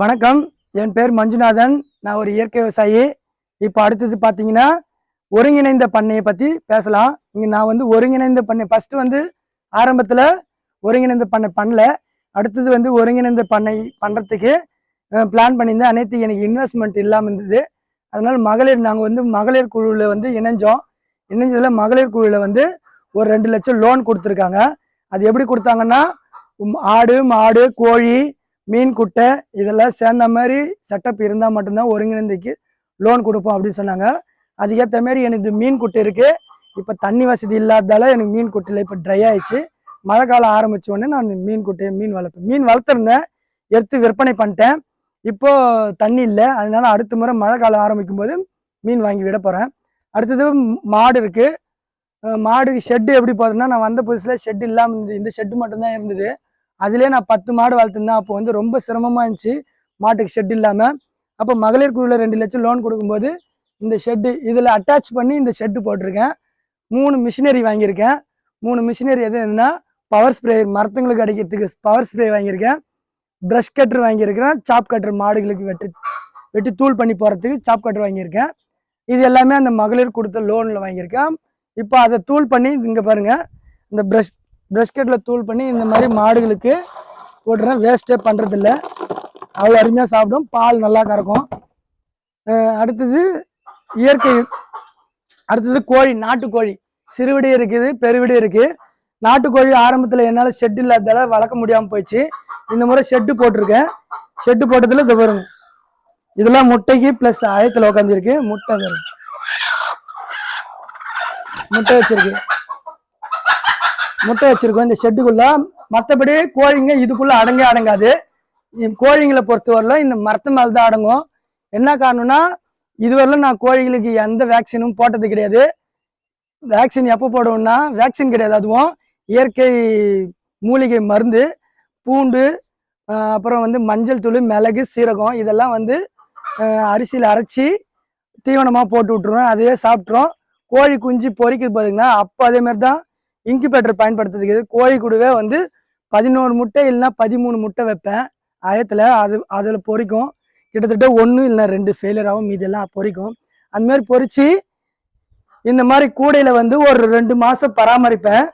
வணக்கம். என் பேர் மஞ்சுநாதன். நான் ஒரு இயற்கை விவசாயி. இப்போ அடுத்தது பார்த்தீங்கன்னா ஒருங்கிணைந்த பண்ணையை பற்றி பேசலாம். இங்கே நான் வந்து ஒருங்கிணைந்த பண்ணை ஃபஸ்ட்டு வந்து ஆரம்பத்தில் ஒருங்கிணைந்த பண்ணை பண்ணல. அடுத்தது வந்து ஒருங்கிணைந்த பண்ணை பண்ணுறதுக்கு பிளான் பண்ணியிருந்தேன். அனைத்து எனக்கு இன்வெஸ்ட்மெண்ட் இல்லாமல் இருந்தது. அதனால் மகளிர் நாங்கள் வந்து மகளிர் குழுவில் வந்து இணைஞ்சோம். இணைஞ்சதில் மகளிர் குழுவில் வந்து ஒரு ரெண்டு லட்சம் லோன் கொடுத்துருக்காங்க. அது எப்படி கொடுத்தாங்கன்னா ஆடு மாடு கோழி மீன் குட்டை இதெல்லாம் சேர்ந்த மாதிரி செட்டப் இருந்தால் மட்டும்தான் ஒருங்கிணைந்துக்கு லோன் கொடுப்போம் அப்படின்னு சொன்னாங்க. அதுக்கேற்ற மாதிரி எனக்கு மீன் குட்டை இருக்குது இப்போ தண்ணி வசதி இல்லாததால எனக்கு மீன் குட்டையில் இப்போ ட்ரை ஆயிடுச்சு. மழை காலம் ஆரம்பித்த உடனே நான் மீன் குட்டையை மீன் வளர்ப்பேன். மீன் வளர்த்துருந்தேன் எடுத்து விற்பனை பண்ணிட்டேன். இப்போது தண்ணி இல்லை அதனால அடுத்த முறை மழை காலம் ஆரம்பிக்கும் போது மீன் வாங்கி விட போகிறேன் அடுத்தது மாடு இருக்குது மாடு ஷெட்டு எப்படி போகுதுன்னா நான் வந்த புதுசில் ஷெட் இல்லாமல் இருந்தது. இந்த ஷெட்டு மட்டும்தான் இருந்தது. அதிலே நான் பத்து மாடு வளர்த்துருந்தேன். அப்போ வந்து ரொம்ப சிரமமாக இருந்துச்சு. மாட்டுக்கு ஷெட் இல்லாமல் அப்போ மகளிர் குழுவில் ரெண்டு லட்சம் லோன் கொடுக்கும்போது இந்த ஷெட்டு இதில் அட்டாச் பண்ணி இந்த ஷெட்டு போட்டிருக்கேன். மூணு மிஷினரி வாங்கியிருக்கேன். மூணு மிஷினரி எது என்னன்னா பவர் ஸ்ப்ரே மரத்துங்களுக்கு அடிக்கிறதுக்கு பவர் ஸ்ப்ரே வாங்கியிருக்கேன். ப்ரஷ் கட்டர் வாங்கியிருக்கிறேன். சாப் கட்டர் மாடுகளுக்கு வெட்டி வெட்டி தூள் பண்ணி போகிறதுக்கு சாப் கட்டர் வாங்கியிருக்கேன். இது எல்லாமே அந்த மகளிர் கொடுத்த லோனில் வாங்கியிருக்கேன். இப்போ அதை தூள் பண்ணி இங்கே பாருங்கள் இந்த ப்ரஷ் பிரஷ்கட்டில் தூள் பண்ணி இந்த மாதிரி மாடுகளுக்கு போட்டுறேன். வேஸ்ட்டே பண்ணுறதில்ல அவ்வளோ அருமையாக சாப்பிடும். பால் நல்லா கறக்கும். அடுத்தது இயற்கை அடுத்தது கோழி நாட்டுக்கோழி. சிறுவிடி இருக்குது பெருவிடி இருக்குது நாட்டுக்கோழி ஆரம்பத்தில் என்னால் ஷெட் இல்லாததால் வளர்க்க முடியாமல் போயிடுச்சு. இந்த முறை ஷெட்டு போட்டிருக்கேன். ஷெட்டு போட்டதில் இது வரும். இதெல்லாம் முட்டைக்கு ப்ளஸ் ஆயத்தில் உட்காந்துருக்கு முட்டை வரும். முட்டை வச்சிருக்கு. முட்டை வச்சிருக்கோம். இந்த ஷெட்டுக்குள்ள மற்றபடி கோழிங்க இதுக்குள்ள அடங்கே அடங்காது. கோழிங்களை பொறுத்தவரையிலும் இந்த மரத்து மேல தான் அடங்கும். என்ன காரணம்னா இதுவரையிலும் நான் கோழிகளுக்கு எந்த வேக்சினும் போட்டது கிடையாது. வேக்சின் எப்போ போடுவோம்னா வேக்சின் கிடையாது. அதுவும் இயற்கை மூலிகை மருந்து பூண்டு அப்புறம் வந்து மஞ்சள் தூள் மிளகு சீரகம் இதெல்லாம் வந்து அரிசியில் அரைச்சி தீவனமாக போட்டு விட்ருவேன் அதையே சாப்பிட்றோம் கோழி குஞ்சு பொறிக்கிறது பார்த்தீங்கன்னா அப்போ அதேமாரி தான் இன்குபேட்டர் பயன்படுத்துறதுக்கு கோழி கூடவே வந்து பதினோரு முட்டை இல்லைன்னா பதிமூணு முட்டை வைப்பேன். ஆயத்தில் அது அதில் பொறிக்கும். கிட்டத்தட்ட ஒன்று இல்லைனா ரெண்டு ஃபெயிலியர் ஆகும். மீதெல்லாம் பொறிக்கும். அந்த மாதிரி பொறிச்சு இந்த மாதிரி கூடையில் வந்து ஒரு ரெண்டு மாதம் பராமரிப்பேன்.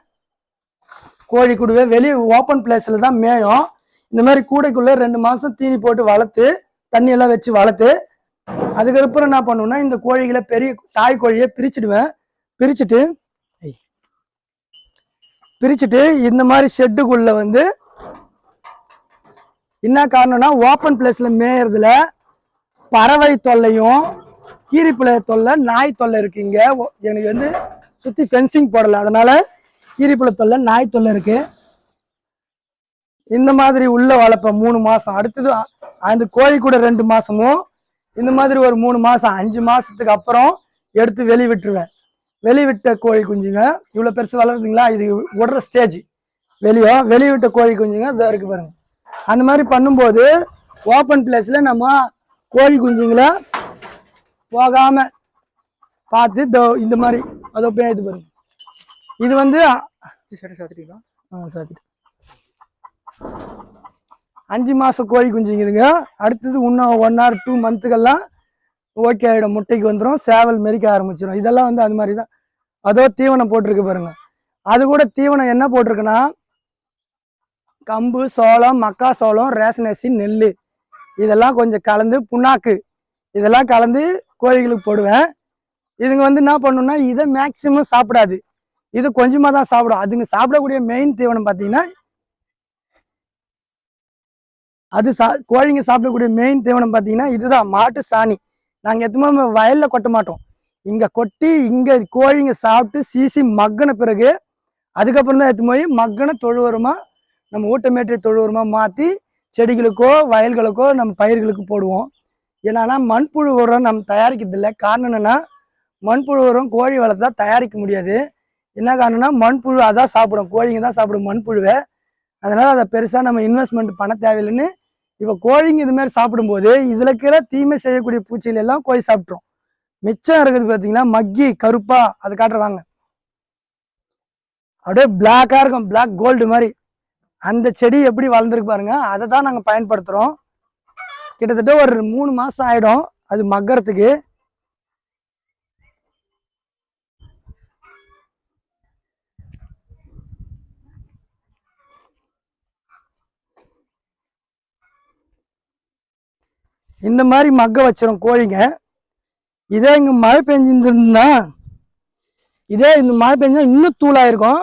கோழி கூடவே வெளியே ஓப்பன் பிளேஸில் தான் மேயும். இந்த மாதிரி கூடைக்குள்ளே ரெண்டு மாதம் தீனி போட்டு வளர்த்து தண்ணியெல்லாம் வச்சு வளர்த்து அதுக்கப்புறம் என்ன பண்ணுவேன்னா இந்த கோழிகளை பெரிய தாய் கோழியை பிரிச்சுடுவேன். பிரிச்சுட்டு பிரிச்சுட்டு இந்த மாதிரி ஷெட்டுக்குள்ள வந்து என்ன காரணம்னா ஓப்பன் பிளேஸ்ல மேயறதுல பறவை தொல்லையும் கீரிப்பிள்ளை தொல்லை நாய் தொல்லை இருக்கு இங்க. எனக்கு வந்து சுத்தி ஃபென்சிங் போடல. அதனால கீரிப்பிள்ளை தொல்லை நாய் தொல்லை இருக்கு. இந்த மாதிரி உள்ள வளர்ப்பேன் மூணு மாசம். அடுத்தது அந்த கோழி கூட ரெண்டு மாசமும் இந்த மாதிரி ஒரு மூணு மாசம் அஞ்சு மாசத்துக்கு அப்புறம் எடுத்து வெளி விட்டுருவேன். வெளி விட்ட கோழி குஞ்சுங்க. இவ்வளவு பெருசு வளருதுங்களா இது விடுற ஸ்டேஜ் வெளியே வெளியே விட்ட கோழி குஞ்சுங்க. இதோ இருக்கு பாருங்க. அந்த மாதிரி பண்ணும்போது ஓப்பன் பிளேஸ்ல நம்ம கோழி குஞ்சுங்களை போகாம பார்த்து இதோ இந்த மாதிரி அதோ பேயுது பாருங்க. இது வந்து ஆ, சாத்திட்டு அஞ்சு மாசம் கோழி குஞ்சுங்குதுங்க அடுத்தது இன்னும் ஒன் ஆர் டூ மந்த்துக்கெல்லாம் ஓகே ஆகிடும் முட்டைக்கு வந்துடும் சேவல் மெரிக்க ஆரம்பிச்சிடும் இதெல்லாம் வந்து அது மாதிரி தான். அதோ தீவனம் போட்டிருக்கு பாருங்க. அது கூட தீவனம் என்ன போட்டிருக்குன்னா கம்பு சோளம் மக்கா சோளம் ரேஷன் அரிசி நெல். இதெல்லாம் கொஞ்சம் கலந்து புண்ணாக்கு. இதெல்லாம் கலந்து கோழிகளுக்கு போடுவேன். இதுங்க வந்து என்ன பண்ணுன்னா இதை மேக்சிமம் சாப்பிடாது. இது கொஞ்சமாக தான் சாப்பிடும். அதுங்க சாப்பிடக்கூடிய மெயின் தீவனம் பார்த்தீங்கன்னா அது சா கோழிங்க சாப்பிடக்கூடிய மெயின் தீவனம் பார்த்தீங்கன்னா இதுதான் மாட்டு சாணி. நாங்கள் எதுவுமே வயலில் கொட்ட மாட்டோம். இங்கே கொட்டி இங்கே கோழிங்க சாப்பிட்டு சீசி மக்கின பிறகு அதுக்கப்புறம் தான் எடுத்து போய் மக்கின தொழுவரமாக நம்ம ஊட்டமேற்றிய தொழுவரமாக மாற்றி செடிகளுக்கோ வயல்களுக்கோ நம்ம பயிர்களுக்கு போடுவோம். ஏன்னா மண்புழு உரம் நம்ம தயாரிக்கிறதில்ல காரணம் என்னென்னா மண்புழு உரம் கோழி வளர்த்தா தயாரிக்க முடியாது. என்ன காரணம்னா மண்புழு அதான் சாப்பிடும். கோழிங்க தான் சாப்பிடும் மண்புழுவை. அதனால் அதை பெருசாக நம்ம இன்வெஸ்ட்மெண்ட் பண்ண தேவையில்லைன்னு இப்போ கோழிங்க இது மாதிரி சாப்பிடும்போது இதில் இருக்கிற தீமை செய்யக்கூடிய பூச்சிகள் எல்லாம் கோழி சாப்பிட்ரும் மிச்சம் இருக்குது பார்த்தீங்கன்னா மக்கி கருப்பா அது காட்டுறவாங்க அப்படியே பிளாக்காக இருக்கும் பிளாக் கோல்டு மாதிரி. அந்த செடி எப்படி வளர்ந்துருக்கு பாருங்க அதை தான் நாங்கள் பயன்படுத்துகிறோம் கிட்டத்தட்ட ஒரு மூணு மாதம் ஆகிடும் அது மக்கறதுக்கு. இந்த மாதிரி மக்க வச்சிரும் கோழிங்க. இதே இங்கே மழை பெஞ்சிருந்தா இதே இந்த மழை பெஞ்சா இன்னும் தூளாயிருக்கும்.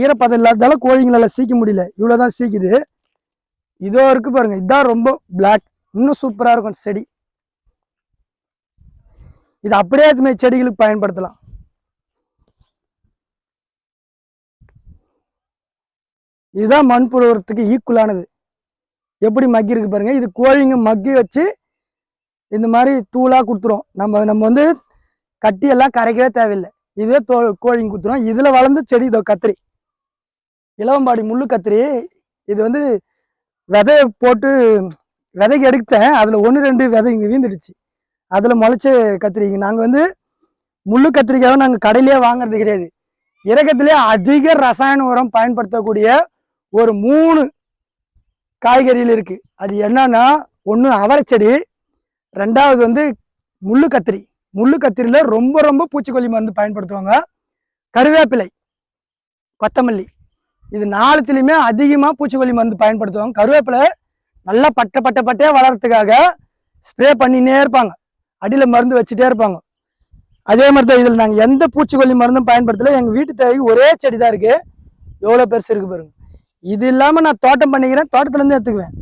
ஈரப்பதம் இல்லாததால கோழிங்களால் சீக்க முடியல. இவ்வளவுதான் சீக்குது. இதோ இருக்கு பாருங்க. இதான் ரொம்ப பிளாக் இன்னும் சூப்பராக இருக்கும் செடி. இது அப்படியே அதுமே செடிகளுக்கு பயன்படுத்தலாம். இதுதான் மண்புழு ஈக்குவலானது எப்படி மக்கி இருக்கு பாருங்க. இது கோழிங்க மக்கி வச்சு இந்த மாதிரி தூளாக கொடுத்துரும். நம்ம நம்ம வந்து கட்டியெல்லாம் கரைக்கவே தேவையில்லை. இதுவே தோ கோழிங்க கொடுத்துரும். இதில் வளர்ந்த செடி இதோ கத்திரி. இளவம்பாடி முள்ளு கத்திரி. இது வந்து விதை போட்டு விதைக்கு எடுத்தேன். அதில் ஒன்று ரெண்டு விதை இங்கே வீந்துடுச்சு அதில் முளைச்ச கத்திரிங்க நாங்கள் வந்து முள்ளு கத்திரிக்காவை நாங்கள் கடையிலேயே வாங்குறது கிடையாது. இறக்கத்திலே அதிக ரசாயன உரம் பயன்படுத்தக்கூடிய ஒரு மூணு காய்கறியில் இருக்குது அது என்னன்னா ஒன்று அவரைச்செடி ரெண்டாவது வந்து முள்ளு கத்திரி. முள்ளு கத்திரியில் ரொம்ப ரொம்ப பூச்சிக்கொல்லி மருந்து பயன்படுத்துவாங்க. கருவேப்பிலை கொத்தமல்லி. இது நாலுத்துலேயுமே அதிகமாக பூச்சிக்கொல்லி மருந்து பயன்படுத்துவாங்க. கருவேப்பிலை நல்லா பட்டை பட்டை பட்டையாக வளர்கிறதுக்காக ஸ்ப்ரே பண்ணினே இருப்பாங்க. அடியில் மருந்து வச்சுட்டே இருப்பாங்க. அதே மாதிரி தான் இதில் நாங்கள் எந்த பூச்சிக்கொல்லி மருந்தும் பயன்படுத்தலை. எங்கள் வீட்டு தேவைக்கு ஒரே செடி தான் இருக்குது எவ்வளோ பெருசு இருக்குது பாருங்கள் இது இல்லாமல் நான் தோட்டம் பண்ணிக்கிறேன் தோட்டத்துலேருந்து எடுத்துக்குவேன்.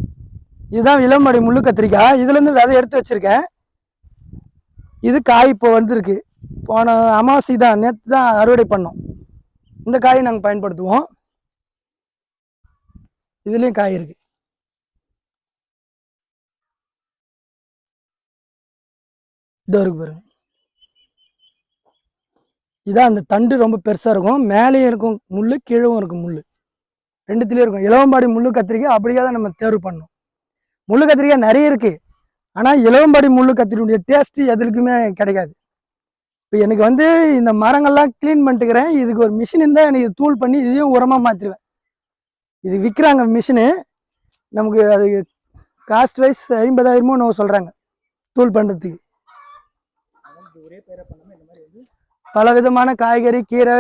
இதுதான் இளமடி முள்ளு கத்திரிக்காய். இதுலேருந்து விதை எடுத்து வச்சிருக்கேன். இது காய் இப்போ வந்திருக்கு. போன அமாவாசை தான் நேற்று தான் அறுவடை பண்ணோம். இந்த காயை நாங்கள் பயன்படுத்துவோம். இதுலேயும் காய் இருக்குது இதோ இருக்கு பாருங்க. இதான் அந்த தண்டு ரொம்ப பெருசாக இருக்கும். மேலேயும் இருக்கும் முள் கீழவும் இருக்கும் முள் ரெண்டுத்துலேயும் இருக்கும். இளவம்பாடி முள்ளு கத்திரிக்காய் அப்படியே தான் நம்ம தேர்வு பண்ணணும். முள்ளு கத்திரிக்காய் நிறைய இருக்குது ஆனால் இளவம்பாடி முள்ளு கத்திரியுடைய டேஸ்ட்டு எதுக்குமே கிடைக்காது. இப்போ எனக்கு வந்து இந்த மரங்கள்லாம் க்ளீன் பண்ணிட்டுக்கிறேன். இதுக்கு ஒரு மிஷின் இருந்தால் எனக்கு தூள் பண்ணி இதையும் உரமாக மாற்றிடுவேன் இது விற்கிறாங்க மிஷினு நமக்கு அது காஸ்ட் வைஸ் ஐம்பதாயிரமோ நோ சொல்கிறாங்க தூள் பண்ணுறதுக்கு பல விதமான காய்கறி கீரை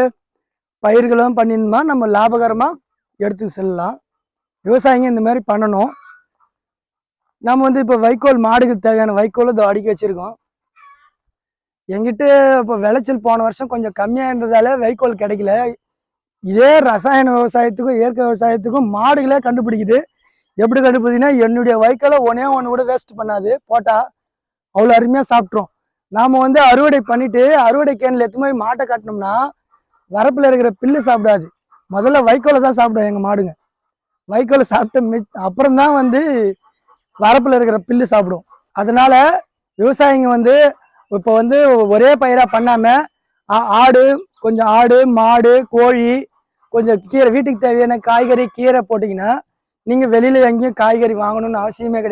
பயிர்களும் பண்ணியிருந்தோம்னா நம்ம லாபகரமாக எடுத்து செல்லலாம். விவசாயிங்க இந்த மாதிரி பண்ணணும். நம்ம வந்து இப்போ வைக்கோல் மாடுக்கு தேவையான வைக்கோல் இதை அடுக்கி வச்சுருக்கோம். எங்கிட்ட இப்போ விளைச்சல் போன வருஷம் கொஞ்சம் கம்மியாக இருந்ததால வைக்கோல் கிடைக்கல. இதே ரசாயன விவசாயத்துக்கும் இயற்கை விவசாயத்துக்கும் மாடுகளே கண்டுபிடிக்குது. எப்படி கண்டுபிடிக்குதுன்னா என்னுடைய வைக்கோலை ஒன்றே ஒன்று கூட வேஸ்ட் பண்ணாது. போட்டால் அவ்வளோ அருமையாக சாப்பிட்ரும் நாம் வந்து அறுவடை பண்ணிவிட்டு அறுவடை கேனில் எத்தனை போய் மாட்டை காட்டினோம்னா வரப்பில் இருக்கிற பில்லு சாப்பிடாது. முதல்ல வைக்கோலை தான் சாப்பிடும் எங்கள் மாடுங்க. வைக்கோலை சாப்பிட்டு மி அப்புறம் தான் வந்து வரப்பில் இருக்கிற பில்லு சாப்பிடும். அதனால விவசாயிங்க வந்து இப்போ வந்து ஒரே பயிராக பண்ணாமல் ஆ- ஆடு கொஞ்சம் ஆடு மாடு கோழி கொஞ்சம் கீரை வீட்டுக்கு தேவையான காய்கறி கீரை போட்டிங்கன்னா நீங்கள் வெளியில் எங்கேயும் காய்கறி வாங்கணும்னு அவசியமே கிடையாது.